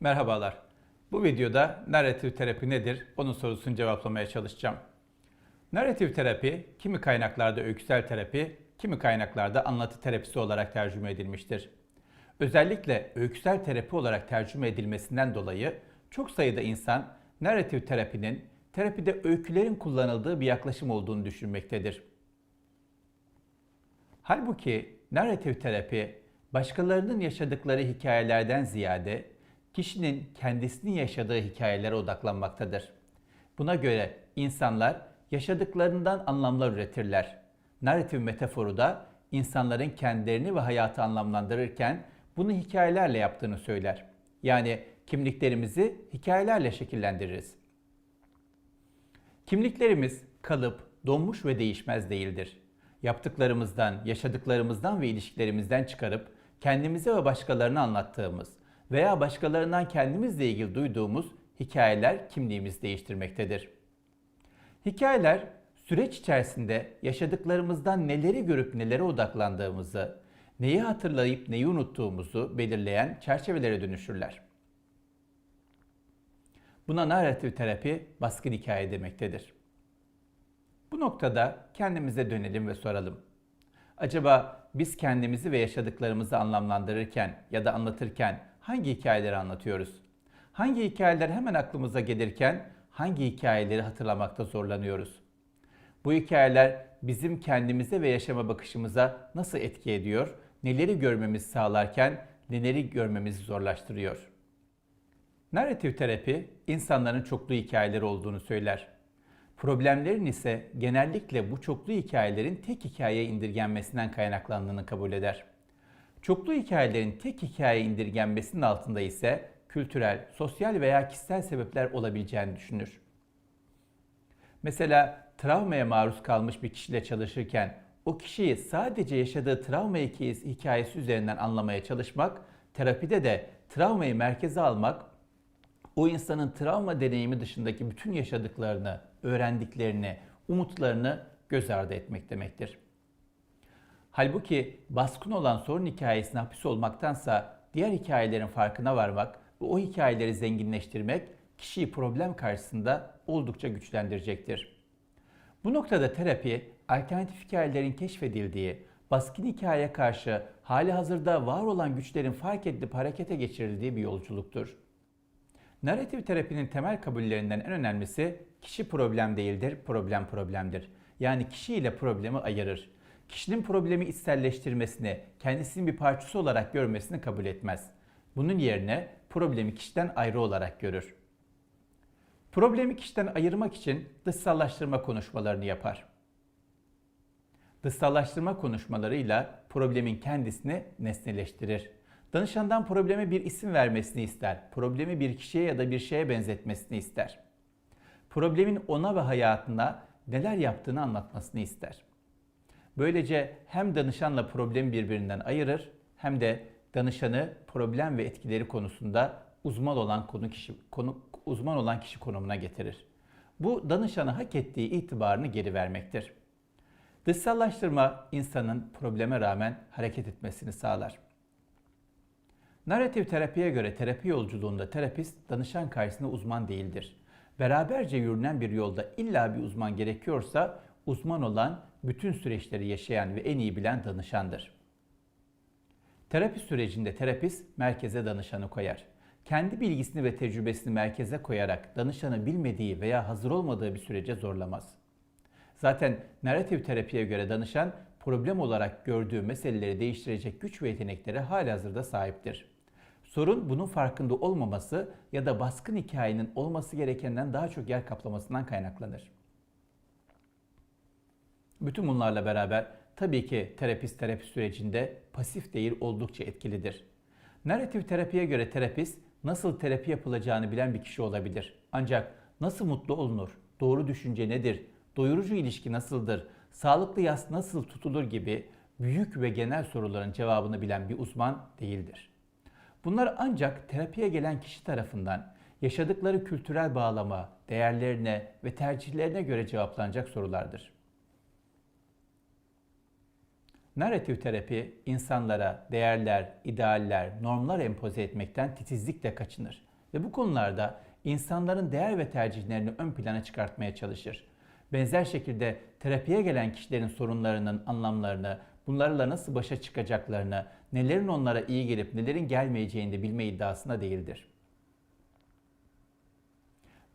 Merhabalar. Bu videoda narratif terapi nedir? Onun sorusunu cevaplamaya çalışacağım. Narratif terapi, kimi kaynaklarda öyküsel terapi, kimi kaynaklarda anlatı terapisi olarak tercüme edilmiştir. Özellikle öyküsel terapi olarak tercüme edilmesinden dolayı çok sayıda insan narratif terapinin terapide öykülerin kullanıldığı bir yaklaşım olduğunu düşünmektedir. Halbuki narratif terapi başkalarının yaşadıkları hikayelerden ziyade kişinin kendisinin yaşadığı hikayelere odaklanmaktadır. Buna göre insanlar yaşadıklarından anlamlar üretirler. Narratif metaforu da insanların kendilerini ve hayatı anlamlandırırken bunu hikayelerle yaptığını söyler. Yani kimliklerimizi hikayelerle şekillendiririz. Kimliklerimiz kalıp, donmuş ve değişmez değildir. Yaptıklarımızdan, yaşadıklarımızdan ve ilişkilerimizden çıkarıp kendimize ve başkalarına anlattığımız veya başkalarından kendimizle ilgili duyduğumuz hikayeler kimliğimizi değiştirmektedir. Hikayeler süreç içerisinde yaşadıklarımızdan neleri görüp nelere odaklandığımızı, neyi hatırlayıp neyi unuttuğumuzu belirleyen çerçevelere dönüşürler. Buna narratif terapi baskın hikaye demektedir. Bu noktada kendimize dönelim ve soralım. Acaba biz kendimizi ve yaşadıklarımızı anlamlandırırken ya da anlatırken hangi hikayeleri anlatıyoruz? Hangi hikayeler hemen aklımıza gelirken hangi hikayeleri hatırlamakta zorlanıyoruz? Bu hikayeler bizim kendimize ve yaşama bakışımıza nasıl etki ediyor? Neleri görmemizi sağlarken neleri görmemizi zorlaştırıyor? Narratif terapi insanların çoklu hikayeleri olduğunu söyler. Problemlerin ise genellikle bu çoklu hikayelerin tek hikayeye indirgenmesinden kaynaklandığını kabul eder. Çoklu hikayelerin tek hikayeye indirgenmesinin altında ise kültürel, sosyal veya kişisel sebepler olabileceğini düşünür. Mesela travmaya maruz kalmış bir kişiyle çalışırken o kişiyi sadece yaşadığı travma hikayesi üzerinden anlamaya çalışmak, terapide de travmayı merkeze almak, o insanın travma deneyimi dışındaki bütün yaşadıklarını, öğrendiklerini, umutlarını göz ardı etmek demektir. Halbuki baskın olan sorun hikayesine hapis olmaktansa diğer hikayelerin farkına varmak ve o hikayeleri zenginleştirmek kişiyi problem karşısında oldukça güçlendirecektir. Bu noktada terapi, alternatif hikayelerin keşfedildiği, baskın hikayeye karşı hali hazırda var olan güçlerin fark edilip harekete geçirildiği bir yolculuktur. Narratif terapinin temel kabullerinden en önemlisi kişi problem değildir, problem problemdir. Yani kişi ile problemi ayırır. Kişinin problemi içselleştirmesini, kendisinin bir parçası olarak görmesini kabul etmez. Bunun yerine problemi kişiden ayrı olarak görür. Problemi kişiden ayırmak için dışsallaştırma konuşmalarını yapar. Dışsallaştırma konuşmalarıyla problemin kendisini nesneleştirir. Danışandan probleme bir isim vermesini ister. Problemi bir kişiye ya da bir şeye benzetmesini ister. Problemin ona ve hayatına neler yaptığını anlatmasını ister. Böylece hem danışanla problemi birbirinden ayırır hem de danışanı problem ve etkileri konusunda uzman olan konu kişi konu uzman olan kişi konumuna getirir. Bu danışana hak ettiği itibarını geri vermektir. Dışsallaştırma insanın probleme rağmen hareket etmesini sağlar. Narratif terapiye göre terapi yolculuğunda terapist danışan karşısında uzman değildir. Beraberce yürünen bir yolda illa bir uzman gerekiyorsa uzman olan bütün süreçleri yaşayan ve en iyi bilen danışandır. Terapi sürecinde terapist merkeze danışanı koyar. Kendi bilgisini ve tecrübesini merkeze koyarak danışanı bilmediği veya hazır olmadığı bir sürece zorlamaz. Zaten narratif terapiye göre danışan problem olarak gördüğü meseleleri değiştirecek güç ve yeteneklere halihazırda sahiptir. Sorun bunun farkında olmaması ya da baskın hikayenin olması gerekenden daha çok yer kaplamasından kaynaklanır. Bütün bunlarla beraber tabii ki terapist terapi sürecinde pasif değil oldukça etkilidir. Narratif terapiye göre terapist nasıl terapi yapılacağını bilen bir kişi olabilir. Ancak nasıl mutlu olunur, doğru düşünce nedir, doyurucu ilişki nasıldır, sağlıklı yas nasıl tutulur gibi büyük ve genel soruların cevabını bilen bir uzman değildir. Bunlar ancak terapiye gelen kişi tarafından yaşadıkları kültürel bağlama, değerlerine ve tercihlerine göre cevaplanacak sorulardır. Narratif terapi insanlara değerler, idealler, normlar empoze etmekten titizlikle kaçınır. ve bu konularda insanların değer ve tercihlerini ön plana çıkartmaya çalışır. Benzer şekilde terapiye gelen kişilerin sorunlarının anlamlarını, bunlarla nasıl başa çıkacaklarını, nelerin onlara iyi gelip nelerin gelmeyeceğini de bilme iddiasında değildir.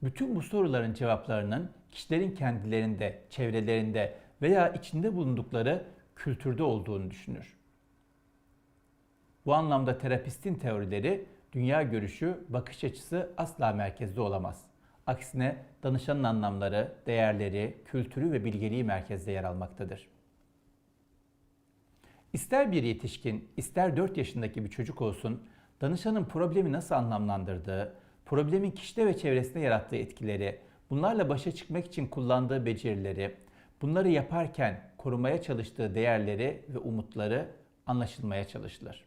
Bütün bu soruların cevaplarının kişilerin kendilerinde, çevrelerinde veya içinde bulundukları kültürde olduğunu düşünür. Bu anlamda terapistin teorileri, dünya görüşü, bakış açısı asla merkezde olamaz. Aksine danışanın anlamları, değerleri, kültürü ve bilgeliği merkezde yer almaktadır. İster bir yetişkin, ister 4 yaşındaki bir çocuk olsun, danışanın problemi nasıl anlamlandırdığı, problemin kişide ve çevresinde yarattığı etkileri, bunlarla başa çıkmak için kullandığı becerileri, bunları yaparken korumaya çalıştığı değerleri ve umutları anlaşılmaya çalışılır.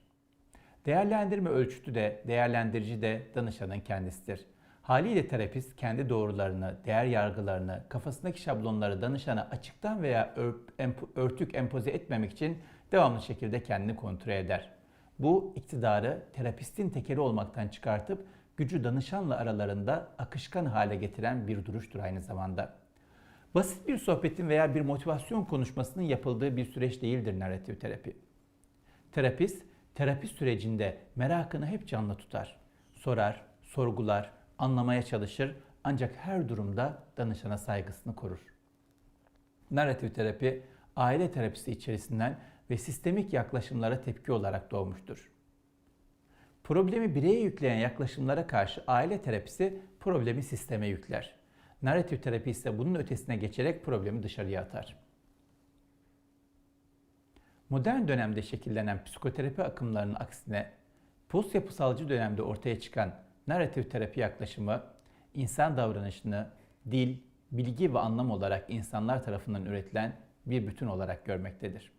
Değerlendirme ölçütü de, değerlendirici de danışanın kendisidir. Haliyle terapist kendi doğrularını, değer yargılarını, kafasındaki şablonları danışana açıktan veya örtük empoze etmemek için devamlı şekilde kendini kontrol eder. Bu iktidarı terapistin tekeri olmaktan çıkartıp gücü danışanla aralarında akışkan hale getiren bir duruştur aynı zamanda. Basit bir sohbetin veya bir motivasyon konuşmasının yapıldığı bir süreç değildir narratif terapi. Terapist, terapi sürecinde merakını hep canlı tutar. Sorar, sorgular, anlamaya çalışır ancak her durumda danışana saygısını korur. Narratif terapi, aile terapisi içerisinden ve sistemik yaklaşımlara tepki olarak doğmuştur. Problemi bireye yükleyen yaklaşımlara karşı aile terapisi problemi sisteme yükler. Narratif terapi ise bunun ötesine geçerek problemi dışarıya atar. Modern dönemde şekillenen psikoterapi akımlarının aksine post yapısalcı dönemde ortaya çıkan narratif terapi yaklaşımı insan davranışını dil, bilgi ve anlam olarak insanlar tarafından üretilen bir bütün olarak görmektedir.